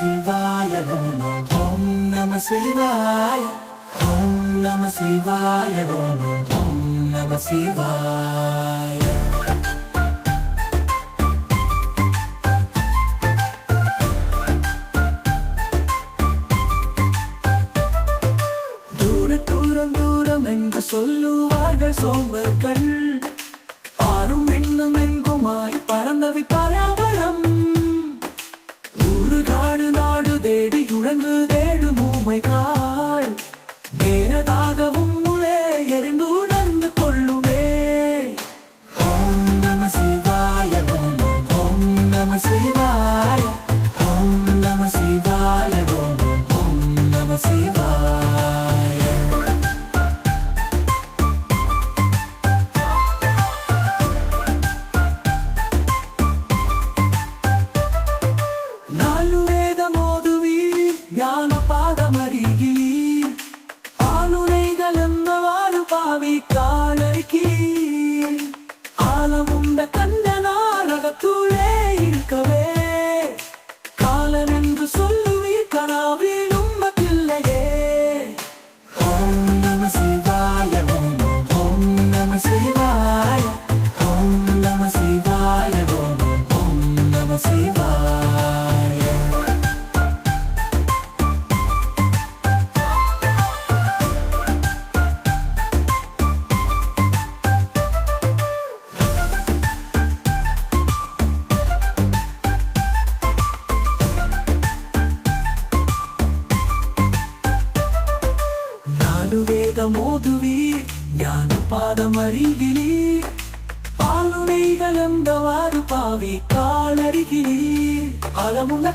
சிவாய நமோ. ஓம் நம சிவாய. ஓம் நம சிவாய நமோ. ஓம் நம சிவாய. தூர தூரம் தூரம் என்று சொல்லுவார்கள் சோம்பர்கள் శివాయ. ఓం నమ శివాయ ఓం నమ శివాయ. నాలు వేద మోదువి జ్ఞాన పాద మరిగి ఆలు ఆలముండ నాడు వేద మోదువి జ్ఞాన పాదమరిగిలి పాలునైగలందవారు పావి కాలరిగిలి అలమున